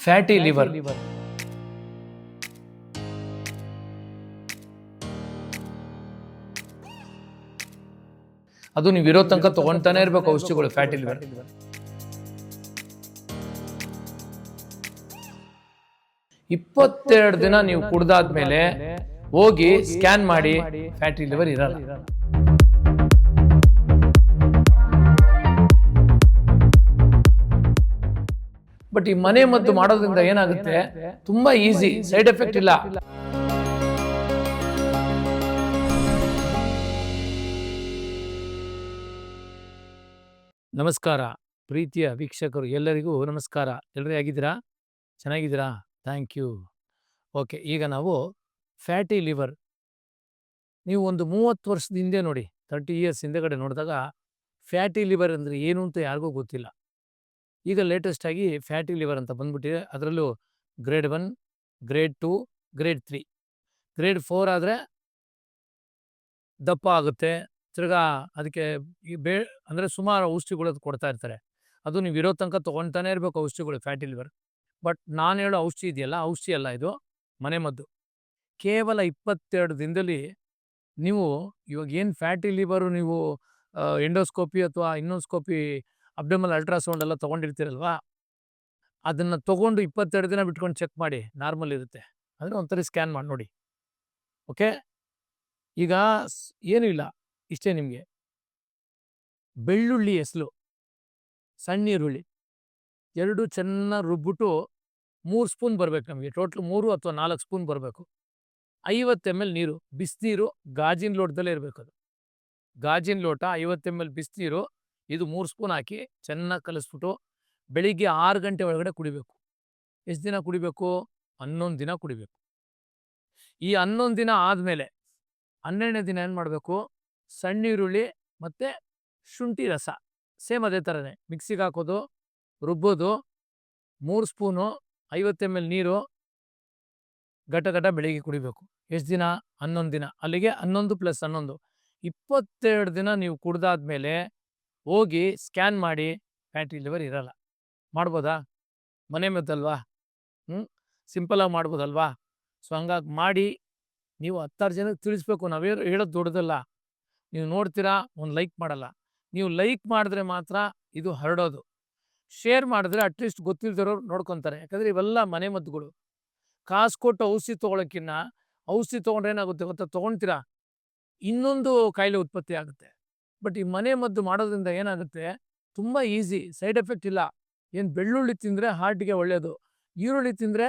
Fatty liver ಅದು ನೀವು ಇರೋ ತನಕ ತಗೊಂತಾನೆ ಇರಬೇಕು ಔಷಧಿಗಳು ಫ್ಯಾಟಿ ಲಿವರ್ ಇಪ್ಪತ್ತೆರಡು ದಿನ ನೀವು ಕುಡ್ದಾದ್ಮೇಲೆ ಹೋಗಿ ಸ್ಕ್ಯಾನ್ ಮಾಡಿ ಫ್ಯಾಟಿ ಲಿವರ್ ಇರಲ್ಲ. ಬಟ್ ಈ ಮನೆ ಮದ್ದು ಮಾಡೋದ್ರಿಂದ ಏನಾಗುತ್ತೆ? ತುಂಬಾ ಈಸಿ ಸೈಡ್ ಎಫೆಕ್ಟ್ ಇಲ್ಲ. ನಮಸ್ಕಾರ. ಪ್ರೀತಿಯ ವೀಕ್ಷಕರು ಎಲ್ಲರಿಗೂ ನಮಸ್ಕಾರ. ಎಲ್ಲರೂ ಆಗಿದ್ದೀರಾ ಚೆನ್ನಾಗಿದ್ದೀರಾ? ಥ್ಯಾಂಕ್ ಯು ಓಕೆ ಈಗ ನಾವು ಫ್ಯಾಟಿ ಲಿವರ್ ನೀವು ಒಂದು ಮೂವತ್ತು ವರ್ಷದ ಹಿಂದೆ ನೋಡಿ ತರ್ಟಿ ಇಯರ್ಸ್ ಹಿಂದೆಗಡೆ ನೋಡಿದಾಗ ಫ್ಯಾಟಿ ಲಿವರ್ ಅಂದರೆ ಏನು ಅಂತ ಯಾರಿಗೂ ಗೊತ್ತಿಲ್ಲ. ಈಗ ಲೇಟೆಸ್ಟ್ ಆಗಿ ಫ್ಯಾಟಿ ಲಿವರ್ ಅಂತ ಬಂದ್ಬಿಟ್ಟಿದೆ. ಅದರಲ್ಲೂ grade one grade two grade three grade four ಆದರೆ ದಪ್ಪ ಆಗುತ್ತೆ. ತಿರ್ಗಾ ಅದಕ್ಕೆ ಈ ಬೇ, ಅಂದರೆ ಸುಮಾರು ಔಷಧಿಗಳು ಅದು ಕೊಡ್ತಾ ಇರ್ತಾರೆ. ಅದು ನೀವು ಇರೋ ತನಕ ತೊಗೊಳ್ತಾನೆ ಇರಬೇಕು ಔಷಧಿಗಳು ಫ್ಯಾಟಿ ಲಿವರ್ ಬಟ್ ನಾನು ಹೇಳೋ ಔಷಧಿ ಇದೆಯಲ್ಲ, ಔಷಧಿ ಅಲ್ಲ ಇದು, ಮನೆ ಮದ್ದು. ಕೇವಲ ಇಪ್ಪತ್ತೆರಡು ದಿನದಲ್ಲಿ ನೀವು ಇವಾಗ ಏನು ಫ್ಯಾಟಿ ಲಿವರು ನೀವು ಎಂಡೋಸ್ಕೋಪಿ ಅಥವಾ ಇನ್ನೊಂಸ್ಕೋಪಿ ಅಬ್ಡಮಲ್ ಅಲ್ಟ್ರಾಸೌಂಡ್ ಎಲ್ಲ ತೊಗೊಂಡಿರ್ತೀರಲ್ವಾ? ಅದನ್ನು ತೊಗೊಂಡು ಇಪ್ಪತ್ತೆರಡು ದಿನ ಬಿಟ್ಕೊಂಡು ಚೆಕ್ ಮಾಡಿ, ನಾರ್ಮಲ್ ಇರುತ್ತೆ. ಅಂದರೆ ಒಂಥರ ಸ್ಕ್ಯಾನ್ ಮಾಡಿ ನೋಡಿ. ಓಕೆ? ಈಗ ಏನೂ ಇಲ್ಲ, ಇಷ್ಟೇ ನಿಮಗೆ. ಬೆಳ್ಳುಳ್ಳಿ ಎಸ್ಲು ಸಣ್ಣ ಈರುಳ್ಳಿ ಎರಡು ಚೆನ್ನಾಗಿ ರುಬ್ಬಿಟ್ಟು ಮೂರು ಸ್ಪೂನ್ ಬರಬೇಕು ನಮಗೆ. ಟೋಟ್ಲ್ ಮೂರು ಅಥವಾ ನಾಲ್ಕು ಸ್ಪೂನ್ ಬರಬೇಕು. ಐವತ್ತು ಎಂ ಎಲ್ ನೀರು, ಬಿಸಿನೀರು ಗಾಜಿನ ಲೋಟದಲ್ಲೇ ಇರಬೇಕು ಅದು. ಗಾಜಿನ ಲೋಟ, ಐವತ್ತು ಎಂ ಎಲ್ ಬಿಸಿನೀರು ಇದು ಮೂರು ಸ್ಪೂನ್ ಹಾಕಿ ಚೆನ್ನಾಗಿ ಕಲಿಸ್ಬಿಟ್ಟು ಬೆಳಿಗ್ಗೆ ಆರು ಗಂಟೆ ಒಳಗಡೆ ಕುಡಿಬೇಕು. ಎಷ್ಟು ದಿನ ಕುಡಿಬೇಕು? ಹನ್ನೊಂದು ದಿನ ಕುಡಿಬೇಕು. ಈ ಹನ್ನೊಂದು ದಿನ ಆದಮೇಲೆ ಹನ್ನೆರಡನೇ ದಿನ ಏನು ಮಾಡಬೇಕು? ಸಣ್ಣ ಈರುಳ್ಳಿ ಮತ್ತು ಶುಂಠಿ ರಸ. ಸೇಮ್ ಅದೇ ಥರನೇ ಮಿಕ್ಸಿಗೆ ಹಾಕೋದು, ರುಬ್ಬೋದು, ಮೂರು ಸ್ಪೂನು ಐವತ್ತು ಎಂ ಎಲ್ ನೀರು ಘಟ ಘಟ ಬೆಳಿಗ್ಗೆ ಕುಡಿಬೇಕು. ಎಷ್ಟು ದಿನ? ಹನ್ನೊಂದು ದಿನ. ಅಲ್ಲಿಗೆ ಹನ್ನೊಂದು ಪ್ಲಸ್ ಹನ್ನೊಂದು. ಇಪ್ಪತ್ತೆರಡು ದಿನ ನೀವು ಕುಡ್ದಾದ್ಮೇಲೆ ಹೋಗಿ ಸ್ಕ್ಯಾನ್ ಮಾಡಿ ಫ್ಯಾಟಿ ಲಿವರ್ ಇರಲ್ಲ. ಮಾಡ್ಬೋದಾ? ಮನೆ ಮದ್ದಲ್ವಾ? ಹ್ಞೂ ಸಿಂಪಲಾಗಿ ಮಾಡ್ಬೋದಲ್ವಾ? ಸೊ, ಹಂಗಾಗಿ ಮಾಡಿ ನೀವು ಹತ್ತಾರು ಜನಕ್ಕೆ ತಿಳಿಸ್ಬೇಕು. ನಾವೇ ಹೇಳೋದು ದೊಡ್ಡದಲ್ಲ. ನೀವು ನೋಡ್ತೀರಾ, ಒಂದು ಲೈಕ್ ಮಾಡಲ್ಲ. ನೀವು ಲೈಕ್ ಮಾಡಿದ್ರೆ ಮಾತ್ರ ಇದು ಹರಡೋದು. ಶೇರ್ ಮಾಡಿದ್ರೆ ಅಟ್ಲೀಸ್ಟ್ ಗೊತ್ತಿಲ್ದಿರೋರು ನೋಡ್ಕೊತಾರೆ. ಯಾಕಂದರೆ ಇವೆಲ್ಲ ಮನೆ ಮದ್ದುಗಳು. ಕಾಸು ಕೊಟ್ಟು ಔಷಧಿ ತೊಗೊಳಕ್ಕಿನ್ನ ಔಷಧಿ ತೊಗೊಂಡ್ರೆ ಏನಾಗುತ್ತೆ ಗೊತ್ತಾ? ತೊಗೊಳ್ತೀರಾ ಇನ್ನೊಂದು ಕಾಯಿಲೆ ಉತ್ಪತ್ತಿ ಆಗುತ್ತೆ. ಬಟ್ ಈ ಮನೆ ಮದ್ದು ಮಾಡೋದ್ರಿಂದ ಏನಾಗುತ್ತೆ? ತುಂಬ ಈಸಿ, ಸೈಡ್ ಎಫೆಕ್ಟ್ ಇಲ್ಲ. ಏನು ಬೆಳ್ಳುಳ್ಳಿ ತಿಂದರೆ ಹಾರ್ಟ್ಗೆ ಒಳ್ಳೆಯದು ಈರುಳ್ಳಿ ತಿಂದರೆ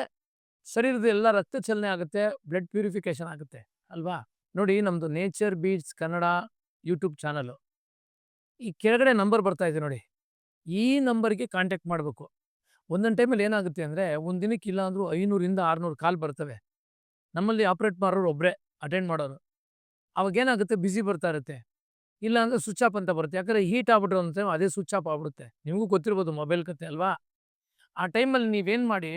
ಶರೀರದ ಎಲ್ಲ ರಕ್ತ ಚಲನೆ ಆಗುತ್ತೆ, ಬ್ಲಡ್ ಪ್ಯೂರಿಫಿಕೇಶನ್ ಆಗುತ್ತೆ. ಅಲ್ವಾ? ನೋಡಿ ನಮ್ಮದು nature beats Kannada YouTube channel. ಈ ಕೆಳಗಡೆ ನಂಬರ್ ಬರ್ತಾ ಇದೆ ನೋಡಿ. ಈ ನಂಬರ್ಗೆ ಕಾಂಟ್ಯಾಕ್ಟ್ ಮಾಡಬೇಕು. ಒಂದೊಂದು ಟೈಮಲ್ಲಿ ಏನಾಗುತ್ತೆ ಅಂದರೆ, ಒಂದು ದಿನಕ್ಕೆ ಇಲ್ಲ ಅಂದರೂ ಐನೂರಿಂದ ಆರುನೂರು ಕಾಲ್ ಬರ್ತವೆ. ನಮ್ಮಲ್ಲಿ ಆಪ್ರೇಟ್ ಮಾಡೋರು ಒಬ್ಬರೇ ಅಟೆಂಡ್ ಮಾಡೋರು. ಅವಾಗ ಏನಾಗುತ್ತೆ? ಬಿಸಿ ಬರ್ತಾ ಇರುತ್ತೆ. ಇಲ್ಲ ಅಂದರೆ ಸ್ವಿಚ್ ಆಫ್ ಅಂತ ಬರುತ್ತೆ. ಯಾಕಂದರೆ ಹೀಟ್ ಆಗ್ಬಿಟ್ರೆ ಅಂತ ಅದೇ ಸ್ವಿಚ್ ಆಫ್ ಆಗ್ಬಿಡುತ್ತೆ. ನಿಮಗೂ ಗೊತ್ತಿರ್ಬೋದು ಮೊಬೈಲ್ ಕತೆ ಅಲ್ವಾ? ಆ ಟೈಮಲ್ಲಿ ನೀವೇನು ಮಾಡಿ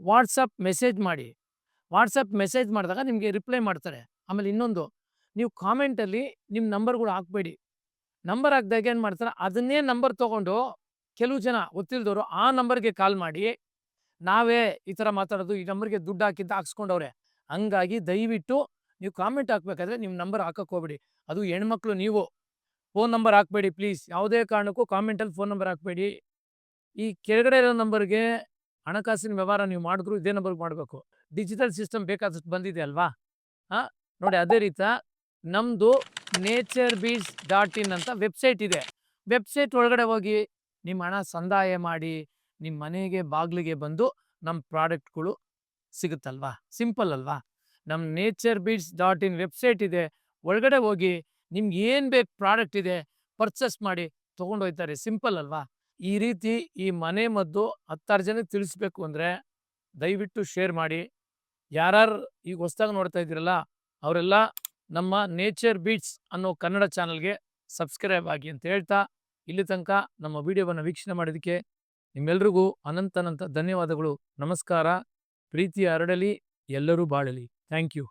ವಾಟ್ಸಪ್ ಮೆಸೇಜ್ ಮಾಡಿ. ವಾಟ್ಸಪ್ ಮೆಸೇಜ್ ಮಾಡಿದಾಗ ನಿಮಗೆ ರಿಪ್ಲೈ ಮಾಡ್ತಾರೆ. ಆಮೇಲೆ ಇನ್ನೊಂದು, ನೀವು ಕಾಮೆಂಟಲ್ಲಿ ನಿಮ್ಮ ನಂಬರ್ಗಳು ಹಾಕಬೇಡಿ. ನಂಬರ್ ಹಾಕ್ದಾಗ ಏನು ಮಾಡ್ತಾರೆ, ಅದನ್ನೇ ನಂಬರ್ ತೊಗೊಂಡು ಕೆಲವು ಜನ ಗೊತ್ತಿಲ್ದವರು ಆ ನಂಬರ್ಗೆ ಕಾಲ್ ಮಾಡಿ, ನಾವೇ ಈ ಥರ ಮಾತಾಡೋದು, ಈ ನಂಬರ್ಗೆ ದುಡ್ಡು ಹಾಕಿದ್ದ ಹಾಕ್ಸ್ಕೊಂಡವ್ರೆ. ಹಂಗಾಗಿ ದಯವಿಟ್ಟು ನೀವು ಕಾಮೆಂಟ್ ಹಾಕ್ಬೇಕಾದ್ರೆ ನಿಮ್ಮ ನಂಬರ್ ಹಾಕಕ್ಕೆ ಹೋಗ್ಬೇಡಿ. ಅದು ಹೆಣ್ಮಕ್ಳು ನೀವು. ಫೋನ್ ನಂಬರ್ ಹಾಕಬೇಡಿ ಪ್ಲೀಸ್. ಯಾವುದೇ ಕಾರಣಕ್ಕೂ ಕಾಮೆಂಟಲ್ಲಿ ಫೋನ್ ನಂಬರ್ ಹಾಕಬೇಡಿ. ಈ ಕೆಳಗಡೆ ಇರೋ ನಂಬರ್ಗೆ ಹಣಕಾಸಿನ ವ್ಯವಹಾರ ನೀವು ಮಾಡಿದ್ರು ಇದೇ ನಂಬರ್ಗೆ ಮಾಡಬೇಕು. ಡಿಜಿಟಲ್ ಸಿಸ್ಟಮ್ ಬೇಕಾದಷ್ಟು ಬಂದಿದೆ ಅಲ್ವಾ? ಹಾಂ, ನೋಡಿ ಅದೇ ರೀತಿ ನಮ್ಮದು ನೇಚರ್ ಬೀಸ್ ಡಾಟ್ ಇನ್ ಅಂತ ವೆಬ್ಸೈಟ್ ಇದೆ. ವೆಬ್ಸೈಟ್ ಒಳಗಡೆ ಹೋಗಿ ನಿಮ್ಮ ಹಣ ಸಂದಾಯ ಮಾಡಿ, ನಿಮ್ಮ ಮನೆಗೆ, ಬಾಗಿಲಿಗೆ ಬಂದು ನಮ್ಮ ಪ್ರಾಡಕ್ಟ್ಗಳು ಸಿಗುತ್ತಲ್ವಾ? ಸಿಂಪಲ್ ಅಲ್ವಾ? ನಮ್ಮ nature beats dot in website ಇದೆ. ಒಳಗಡೆ ಹೋಗಿ ನಿಮ್ಗೆ ಏನು ಬೇಕು ಪ್ರಾಡಕ್ಟ್ ಇದೆ, ಪರ್ಚೇಸ್ ಮಾಡಿ ತೊಗೊಂಡು ಹೋಗ್ತಾರೆ ಸಿಂಪಲ್ ಅಲ್ವಾ? ಈ ರೀತಿ ಈ ಮನೆ ಮದ್ದು ಹತ್ತಾರು ಜನಕ್ಕೆ ತಿಳಿಸ್ಬೇಕು ಅಂದರೆ ದಯವಿಟ್ಟು ಶೇರ್ ಮಾಡಿ. ಯಾರ್ಯಾರು ಈಗ ಹೊಸ್ದಾಗಿ ನೋಡ್ತಾ ಇದ್ದೀರಲ್ಲ, ಅವರೆಲ್ಲ ನಮ್ಮ ನೇಚರ್ ಬೀಟ್ಸ್ ಅನ್ನೋ ಕನ್ನಡ ಚಾನಲ್ಗೆ ಸಬ್ಸ್ಕ್ರೈಬ್ ಆಗಿ ಅಂತ ಹೇಳ್ತಾ, ಇಲ್ಲಿ ತನಕ ನಮ್ಮ ವಿಡಿಯೋವನ್ನು ವೀಕ್ಷಣೆ ಮಾಡಿದ್ದಕ್ಕೆ ನಿಮ್ಮೆಲ್ರಿಗೂ ಅನಂತ ಅನಂತ ಧನ್ಯವಾದಗಳು. ನಮಸ್ಕಾರ. ಪ್ರೀತಿ ಹರಡಲಿ ಎಲ್ಲರೂ ಬಾಳಲಿ. Thank you.